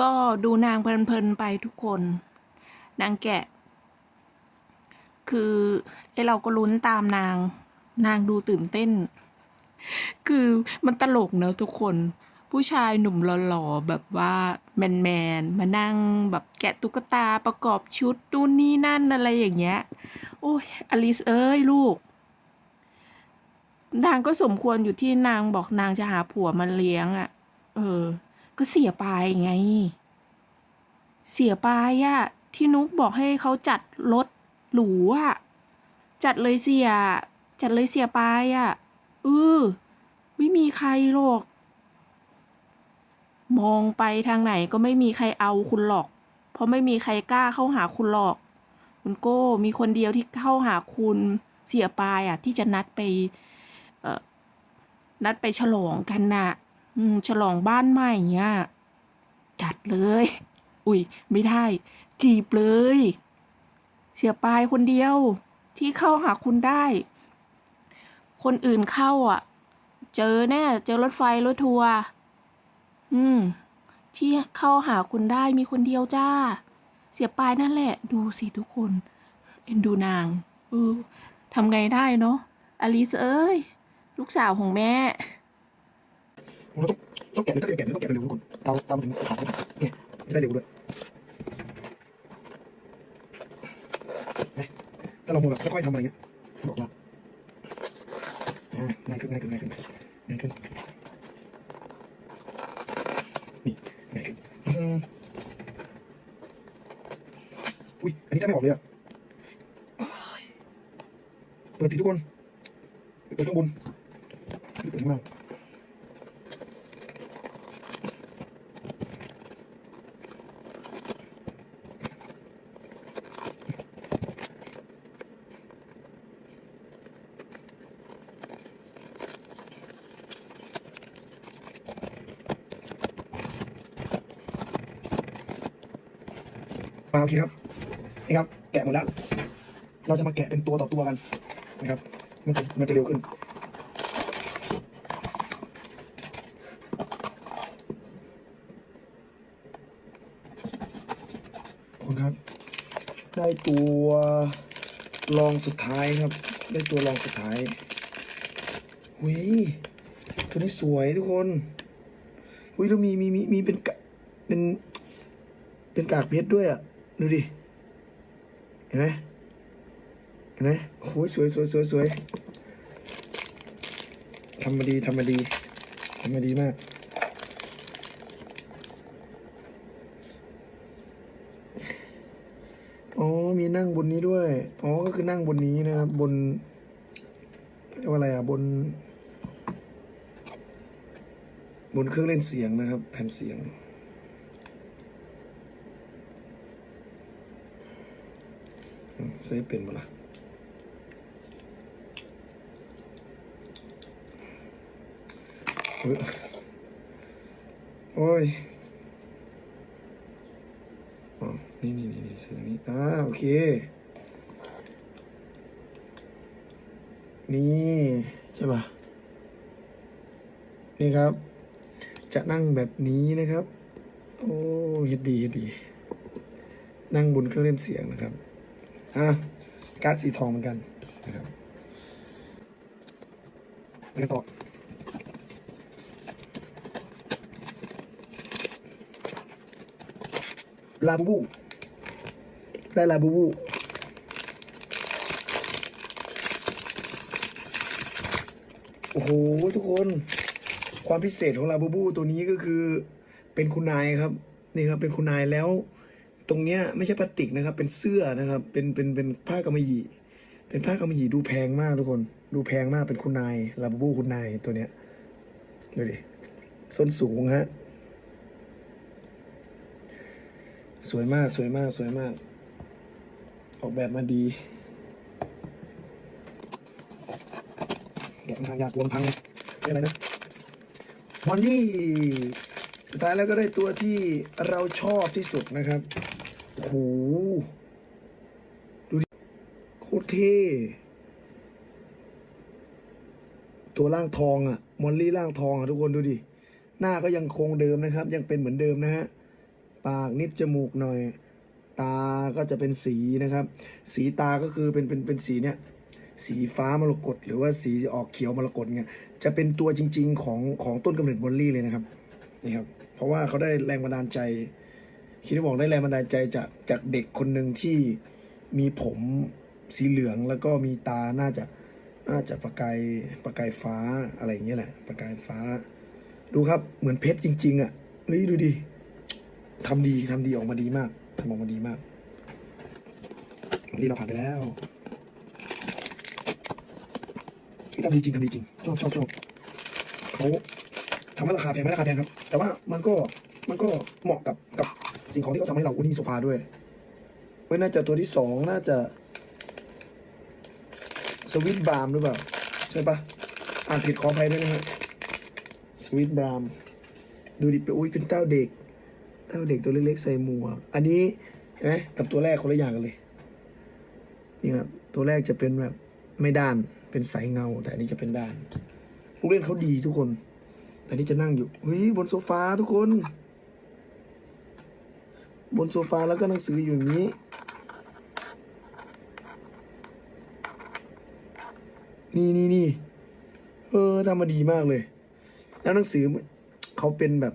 ก็ดูนางเพลินๆไปทุกคน นางแกะ คือไอเราก็ลุ้นตามนาง นางดูตื่นเต้น คือมันตลกเนอะทุกคน ผู้ชายหนุ่มหล่อๆแบบว่าแมนๆมานั่งแบบแกะตุ๊กตาประกอบชุดนู่นนี่นั่นอะไรอย่างเงี้ย โอ้ยอลิสเอ้ยลูกนางก็สมควรอยู่ที่นางบอกนางจะหาผัวมาเลี้ยงอะ่ะ เออ ก็เสียไปไง เสียไปอะที่นุกบอกให้เขาจัดรถหรูอะจัดเลยเสีย จัดเลยเสียไปอะเออไม่มีใครหรอก มองไปทางไหนก็ไม่มีใครเอาคุณหรอก เพราะไม่มีใครกล้าเข้าหาคุณหรอก คุณโก้มีคนเดียวที่เข้าหาคุณเสียปายอะที่จะนัดไปเอ่อนัดไปฉลองกันน่ะ อืมฉลองบ้านใหม่เงี้ยจัดเลย อุ้ยไม่ได้ จีบเลย เสียปายคนเดียว ที่เข้าหาคุณได้ คนอื่นเข้าอะ เจอแน่เจอรถไฟรถทัวร์อืม ที่เข้าหาคุณได้มีคนเดียวจ้า เสียปายนั่นแหละ ดูสิทุกคน เอ็นดูนางเออทำไงได้เนาะอลิสเอ้ย ลูกสาวของแม่ เราต้องต้องแกะเลยถ้าจะแกะมันต้องแกะเร็วทุกคนตามตามถึงขาดเนี่ยจะได้เร็วด้วยนะถ้าเราโมแบบค่อยๆทำอะไรเงี้ยบอกว่าอ่าง่ายขึ้นง่ายขึ้นง่ายขึ้นง่ายขึ้นนี่ง่ายขึ้นอืมอุ้ยอันนี้จะไม่ออกเลยอะอ้ายเปิดผิดทุกคนเปิดข้างบนเปิดข้างล่าง โอเคครับนี่ครับ แกะหมดแล้ว เราจะมาแกะเป็นตัวต่อตัวกันนะครับ มันจะมันจะเร็วขึ้นขอบคุณครับ ได้ตัวรองสุดท้ายครับ ได้ตัวรองสุดท้ายหุยตัวนี้สวยทุกคนหุยแล้วมีมีมีมีเป็นเป็นเป็นกากเพชรด้วยอะ ดูดิ เห็นไหมเห็นไหมโอ้โหสวยสวยสวยสวยทำมาดีทำมาดีทำมาดีมาก อ๋อ มีนั่งบนนี้ด้วย อ๋อ ก็คือนั่งบนนี้นะครับ บนเรียกว่าอะไรอะ บน บนเครื่องเล่นเสียงนะครับ แผ่นเสียง อืม ใส่เป็นบ่ล่ะโอ้ยนี่นี่นี่นี่ใส่ตรงนี้อ่าโอเค นี่ ใช่ป่ะ นี่ครับ จะนั่งแบบนี้นะครับ โอ้เฮ็ดดีเฮ็ดดี นั่งบนเครื่องเล่นเสียงนะครับ อะการ์ดสีทองเหมือนกันนะครับไปกันต่อลาบูบูได้ลาบูบูโอ้โห ทุกคนความพิเศษของลาบูบูตัวนี้ก็คือเป็นคุณนายครับ นี่ครับเป็นคุณนายแล้ว ตรงเนี้ยไม่ใช่พลาสติกนะครับ เป็นเสื้อนะครับ เป็นเป็นเป็นผ้ากำมะหยี่ เป็นผ้ากำมะหยี่ดูแพงมากทุกคน ดูแพงมากเป็นคุณนายลาบูบูคุณนายตัวเนี้ยดูดิส้นสูงฮะสวยมากสวยมากสวยมาก ออกแบบมาดีแกะทางยากวงพังเลยไม่อะไรนะมอนนี่สุดท้ายแล้วก็ได้ตัวที่เราชอบที่สุดนะครับ โห ดูดิโคตรเท่ ตัวร่างทองอะ่ะ มอลลี่ร่างทองอะ่ะทุกคนดูดิ หน้าก็ยังคงเดิมนะครับ ยังเป็นเหมือนเดิมนะฮะ ปากนิดจมูกหน่อย ตาก็จะเป็นสีนะครับ สีตาก็คือเป็นเป็นเป็นสีเนี่ยสีฟ้ามรกตหรือว่าสีออกเขียวมรกตเนี่ยจะเป็นตัวจริง ๆ ของของต้นกำเนิดบอลลี่เลยนะครับนี่ครับ เพราะว่าเขาได้แรงบันดาลใจ คิดว่าบอกได้แรงบันดาลใจจากจากเด็กคนหนึ่งที่มีผมสีเหลืองแล้วก็มีตาน่าจะน่าจะประกายประกายฟ้าอะไรอย่างเงี้ยแหละ ประกายฟ้า ดูครับเหมือนเพชรจริง ๆ อะเฮ้ยดูดิทำดีทำดีออกมาดีมากทำออกมาดีมากวันนี้เราผ่านไปแล้วทำดีจริงทำดีจริงชอบชอบชอบเขาทำให้ราคาแพงไหมราคาแพงครับ แต่ว่ามันก็มันก็เหมาะกับกับ สิ่งของที่เขาทำให้เราอุ้ยมีโซฟาด้วยเว้ยน่าจะตัวที่สองน่าจะ สวิตบรามหรือเปล่า ใช่ปะอ่านผิดขออภัยด้วยนะฮะสวิตบรามดูดิเป็นอุ้ยเป็นเต้าเด็ก เต้าเด็กตัวเล็กๆใส่หมวกอันนี้เห็นไหมกับตัวแรกคนละอย่างกันเลยนี่ครับตัวแรกจะเป็นแบบไม่ด้านเป็นสายเงา แต่อันนี้จะเป็นด้าน ลูกเล่นเขาดีทุกคน แต่นี่จะนั่งอยู่เฮ้ยบนโซฟาทุกคน บนโซฟาแล้วก็หนังสืออยู่อย่างนี้ นี่นี่นี่เออทำมาดีมากเลย แล้วหนังสือเขาเป็นแบบ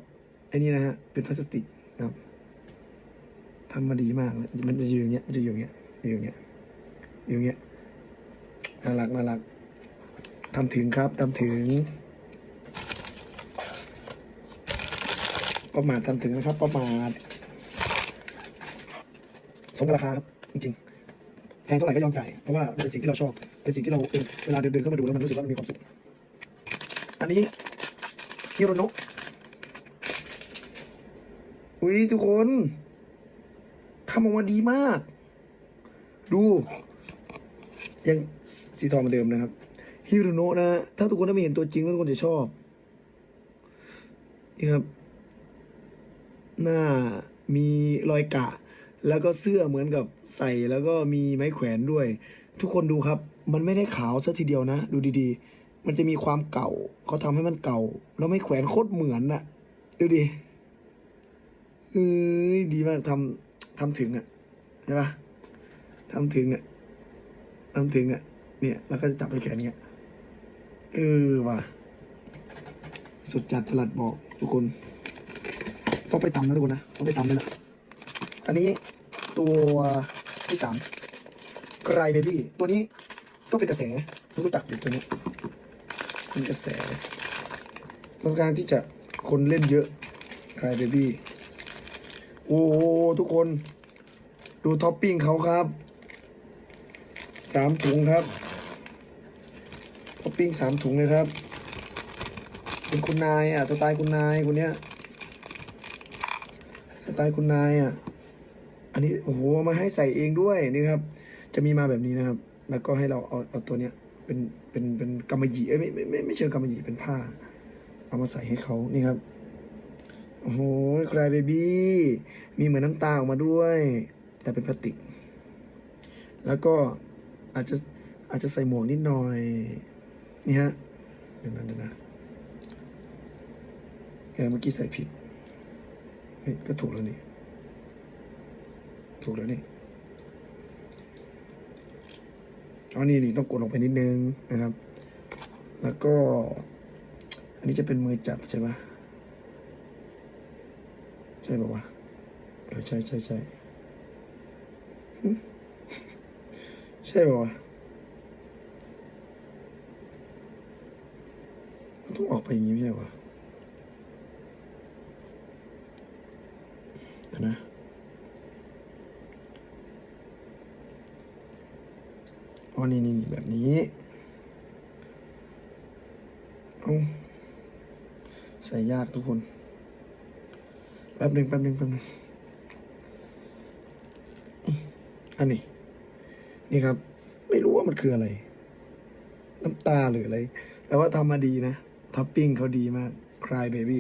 ไอ้นี่นะฮะ เป็นพลาสติกครับทำมาดีมากเลยมันจะอยู่อย่างเงี้ยมันจะอยู่อย่างเงี้ยอยู่อย่างเงี้ยอยู่อย่างเงี้ยน่ารักน่ารักทำถึงครับทำถึงประมาททำถึงนะครับ ประมาท สมกับราคาครับจริงๆแพงเท่าไหร่ก็ยอมจ่ายเพราะว่ามันเป็นสิ่งที่เราชอบ เป็นสิ่งที่เราเออเวลาเดินๆเข้ามาดูแล้วมันรู้สึกว่ามันมีความสุขอันนี้ฮิโรโนะอุ้ยทุกคนทำออกมาดีมาก ดู ยังสีทองเหมือนเดิมนะครับฮิโรโนะนะ ถ้าทุกคนได้มาเห็นตัวจริงทุกคนจะชอบนี่ครับ หน้ามีรอยกะ แล้วก็เสื้อเหมือนกับใส่แล้วก็มีไม้แขวนด้วย ทุกคนดูครับ มันไม่ได้ขาวซะทีเดียวนะ ดูดีๆ มันจะมีความเก่าเขาทำให้มันเก่า แล้วไม่แขวนโคตรเหมือนน่ะ ดูดิเอ้ยดีมากทำทำถึงอะใช่ปะทำถึงอะทำถึงอะเนี่ยแล้วก็จะจับไปแขนเงี้ยเออว่ะสุดจัดประหลัดบอกทุกคนต้องไปตำนะทุกคนนะต้องไปตำเลยนะ อันนี้ตัวที่สามไกรเบบี้ตัวนี้ก็เป็นกระแสรู้จักเด็กตัวนี้เป็นกระแสต้องการที่จะคนเล่นเยอะไกรเบบี้โอ้โหทุกคน ดูท็อปปิ้งเขาครับสามถุงครับท็อปปิ้งสามถุงเลยครับ เป็นคุณนายอะสไตล์คุณนายคนเนี้ยสไตล์คุณนายอะ อันนี้โอ้โหมาให้ใส่เองด้วยนี่ครับ จะมีมาแบบนี้นะครับ แล้วก็ให้เราเอาเอาตัวเนี้ยเป็นเป็นเป็นกำมะหยี่เอ้ยไม่ไม่ไม่ไม่เชิงกำมะหยี่เป็นผ้า เอามาใส่ให้เขานี่ครับโอ้โหคลายเบบี้มีเหมือนน้ำตาออกมาด้วย แต่เป็นพลาสติก แล้วก็อาจจะอาจจะใส่หมวกนิดหน่อย นี่ฮะเดี๋ยวนะเดี๋ยวนะเออเมื่อกี้ใส่ผิดเฮ้ยก็ถูกแล้วนี่ ถูกแล้วนี่เอานี่นี่ต้องกดลงไปนิดนึงนะครับ แล้วก็ อันนี้จะเป็นมือจับใช่ปะใช่ปะวะเออใช่ใช่ใช่ใช่ปะวะมันต้องออกไปอย่างนี้ไม่ใช่ปะเดี๋ยวนะ อ๋อนี่นี่นี่ แบบนี้เอาใส่ยากทุกคน แป๊บหนึ่งแป๊บหนึ่งแป๊บหนึ่งอันนี้ นี่ครับ ไม่รู้ว่ามันคืออะไร น้ำตาหรืออะไร แต่ว่าทำมาดีนะ ท็อปปิ้งเขาดีมาก Cry Baby